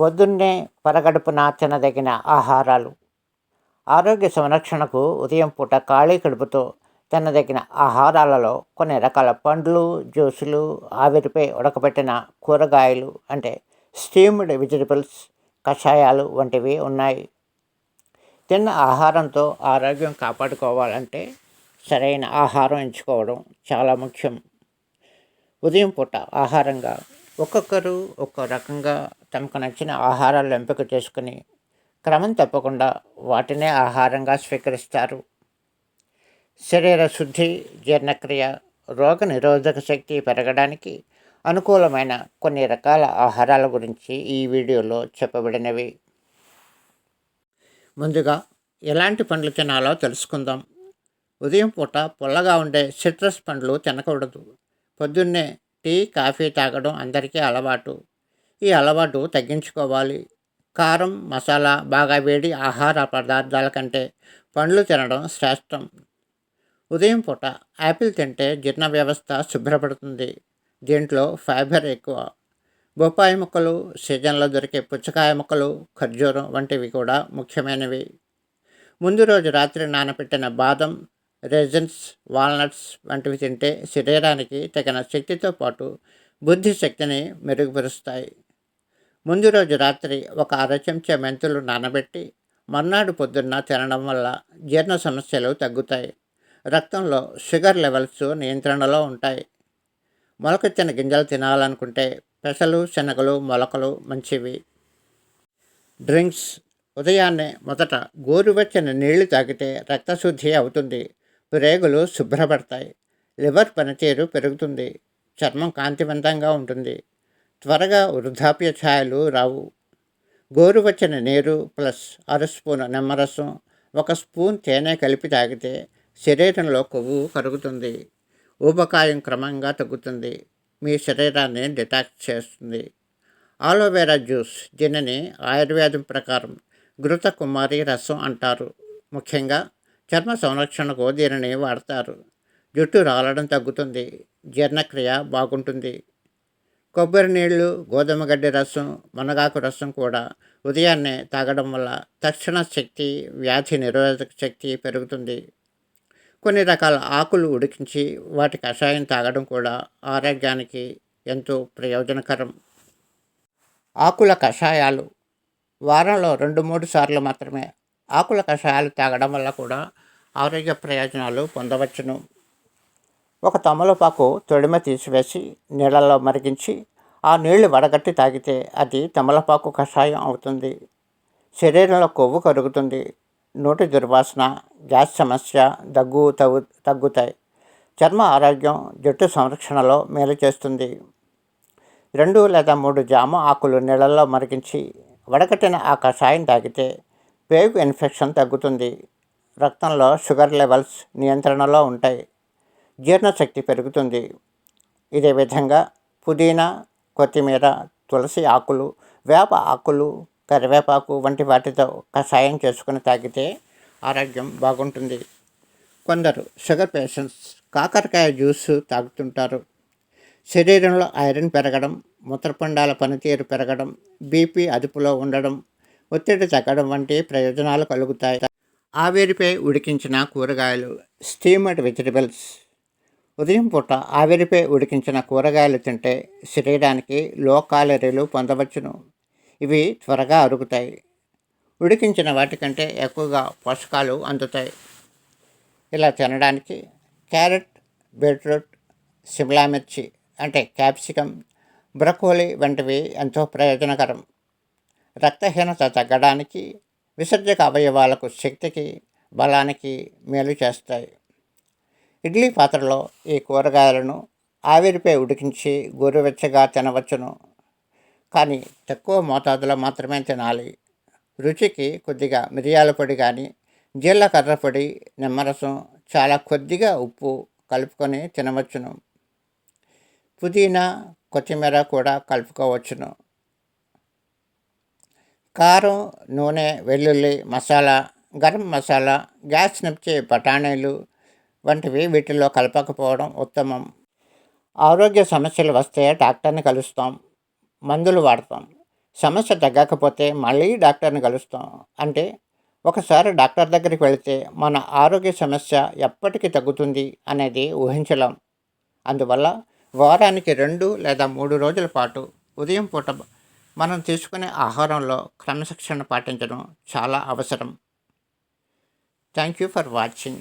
పొద్దున్నే పరగడుపున తినదగిన ఆహారాలు. ఆరోగ్య సంరక్షణకు ఉదయం పూట ఖాళీ కడుపుతో తినదగిన ఆహారాలలో కొన్ని రకాల పండ్లు జ్యూసులు ఆవిరిపై ఉడకబెట్టిన కూరగాయలు అంటే స్టీమ్డ్ వెజిటబుల్స్ కషాయాలు వంటివి ఉన్నాయి. తిన్న ఆహారంతో ఆరోగ్యం కాపాడుకోవాలంటే సరైన ఆహారం ఎంచుకోవడం చాలా ముఖ్యం. ఉదయం పూట ఆహారంగా ఒక్కొక్కరు ఒక్కో రకంగా తమకు నచ్చిన ఆహారాలు ఎంపిక చేసుకుని క్రమం తప్పకుండా వాటినే ఆహారంగా స్వీకరిస్తారు. శరీర శుద్ధి జీర్ణక్రియ రోగ నిరోధక శక్తి పెరగడానికి అనుకూలమైన కొన్ని రకాల ఆహారాల గురించి ఈ వీడియోలో చెప్పబడినవి. ముందుగా ఎలాంటి పండ్లు తినాలో తెలుసుకుందాం. ఉదయం పూట పుల్లగా ఉండే సిట్రస్ పండ్లు తినకూడదు. పొద్దున్నే టీ కాఫీ తాగడం అందరికీ అలవాటు. ఈ అలవాటు తగ్గించుకోవాలి. కారం మసాలా బాగా వేడి ఆహార పదార్థాల కంటే పండ్లు తినడం శ్రేష్టం. ఉదయం పూట యాపిల్ తింటే జీర్ణ వ్యవస్థ శుభ్రపడుతుంది. దీంట్లో ఫైబర్ ఎక్కువ. బొప్పాయి ముక్కలు సీజన్లో దొరికే పుచ్చకాయ ముక్కలు ఖర్జూరం వంటివి కూడా ముఖ్యమైనవి. ముందు రోజు రాత్రి నానబెట్టిన బాదం రెజన్స్ వాల్నట్స్ వంటివి తింటే శరీరానికి తగిన శక్తితో పాటు బుద్ధి శక్తిని మెరుగుపరుస్తాయి. ముందు రోజు రాత్రి ఒక అర చెంచా మెంతులు నానబెట్టి మర్నాడు పొద్దున్న తినడం వల్ల జీర్ణ సమస్యలు తగ్గుతాయి. రక్తంలో షుగర్ లెవెల్స్ నియంత్రణలో ఉంటాయి. మొలకెత్తిన గింజలు తినాలనుకుంటే పెసలు శనగలు మొలకలు మంచివి. డ్రింక్స్. ఉదయాన్నే మొదట గోరువెచ్చని నీళ్ళు తాగితే రక్తశుద్ధి అవుతుంది. ప్రేగులు శుభ్రపడతాయి. లివర్ పనితీరు పెరుగుతుంది. చర్మం కాంతివంతంగా ఉంటుంది. త్వరగా వృద్ధాప్య ఛాయలు రావు. గోరువచ్చిన నీరు ప్లస్ అర స్పూన్ నిమ్మరసం ఒక స్పూన్ తేనె కలిపి తాగితే శరీరంలో కొవ్వు కరుగుతుంది. ఊబకాయం క్రమంగా తగ్గుతుంది. మీ శరీరాన్ని డిటాక్స్ చేస్తుంది. ఆలోవేరా జ్యూస్ దీనిని ఆయుర్వేదం ప్రకారం ఘృత కుమారి రసం అంటారు. ముఖ్యంగా చర్మ సంరక్షణకు దీనిని వాడతారు. జుట్టు రాలడం తగ్గుతుంది. జీర్ణక్రియ బాగుంటుంది. కొబ్బరి నీళ్ళు గోధుమ గడ్డి రసం మునగాకు రసం కూడా ఉదయాన్నే తాగడం వల్ల తక్షణ శక్తి వ్యాధి నిరోధక శక్తి పెరుగుతుంది. కొన్ని రకాల ఆకులు ఉడికించి వాటి కషాయం తాగడం కూడా ఆరోగ్యానికి ఎంతో ప్రయోజనకరం. ఆకుల కషాయాలు. వారంలో రెండు మూడు సార్లు మాత్రమే ఆకుల కషాయాలు తాగడం వల్ల కూడా ఆరోగ్య ప్రయోజనాలు పొందవచ్చును. ఒక తమలపాకు తొడిమ తీసివేసి నీళ్ళల్లో మరిగించి ఆ నీళ్ళు వడగట్టి తాగితే అది తమలపాకు కషాయం అవుతుంది. శరీరంలో కొవ్వు కరుగుతుంది. నోటి దుర్వాసన గ్యాస్ సమస్య దగ్గు తగ్గు తగ్గుతాయి. చర్మ ఆరోగ్యం జుట్టు సంరక్షణలో మేలు చేస్తుంది. రెండు లేదా మూడు జామ ఆకులు నీళ్ళల్లో మరిగించి వడకట్టిన ఆ కషాయం తాగితే పేగు ఇన్ఫెక్షన్ తగ్గుతుంది. రక్తంలో షుగర్ లెవెల్స్ నియంత్రణలో ఉంటాయి. జీర్ణశక్తి పెరుగుతుంది. ఇదే విధంగా పుదీనా కొత్తిమీర తులసి ఆకులు వేప ఆకులు కరివేపాకు వంటి వాటితో కషాయం చేసుకుని తాగితే ఆరోగ్యం బాగుంటుంది. కొందరు షుగర్ పేషెంట్స్ కాకరకాయ జ్యూస్ తాగుతుంటారు. శరీరంలో ఐరన్ పెరగడం మూత్రపిండాల పనితీరు పెరగడం బీపీ అదుపులో ఉండడం ఒత్తిడి తగ్గడం వంటి ప్రయోజనాలు కలుగుతాయి. ఆవిరిపై ఉడికించిన కూరగాయలు స్టీమడ్ వెజిటబుల్స్ ఉదయం పూట ఆవిరిపై ఉడికించిన కూరగాయలు తింటే శరీరానికి లో కాలరీలు పొందవచ్చును. ఇవి త్వరగా అరుగుతాయి. ఉడికించిన వాటికంటే ఎక్కువగా పోషకాలు అందుతాయి. ఇలా తినడానికి క్యారెట్ బీట్రూట్ సిమ్లా మిర్చి అంటే క్యాప్సికం బ్రకోలీ వంటివి ఎంతో ప్రయోజనకరం. రక్తహీనత తగ్గడానికి విసర్జక అవయవాలకు శక్తికి బలానికి మేలు చేస్తాయి. ఇడ్లీ పాత్రలో ఈ కూరగాయలను ఆవిరిపై ఉడికించి గోరువెచ్చగా తినవచ్చును. కానీ తక్కువ మోతాదులో మాత్రమే తినాలి. రుచికి కొద్దిగా మిరియాల పొడి కానీ జీలకర్ర పొడి నిమ్మరసం చాలా కొద్దిగా ఉప్పు కలుపుకొని తినవచ్చును. పుదీనా కొత్తిమీర కూడా కలుపుకోవచ్చును. కారం నూనె వెల్లుల్లి మసాలా గరం మసాలా గ్యాస్ నింపే బఠానీలు వంటివి వీటిల్లో కలపకపోవడం ఉత్తమం. ఆరోగ్య సమస్యలు వస్తే డాక్టర్ని కలుస్తాం మందులు వాడతాం. సమస్య తగ్గకపోతే మళ్ళీ డాక్టర్ని కలుస్తాం. అంటే ఒకసారి డాక్టర్ దగ్గరికి వెళితే మన ఆరోగ్య సమస్య ఎప్పటికి తగ్గుతుంది అనేది ఊహించలేం. అందువల్ల వారానికి రెండు లేదా మూడు రోజుల పాటు ఉదయం పూట మనం తీసుకునే ఆహారంలో క్రమశిక్షణ పాటించడం చాలా అవసరం. Thank you for watching.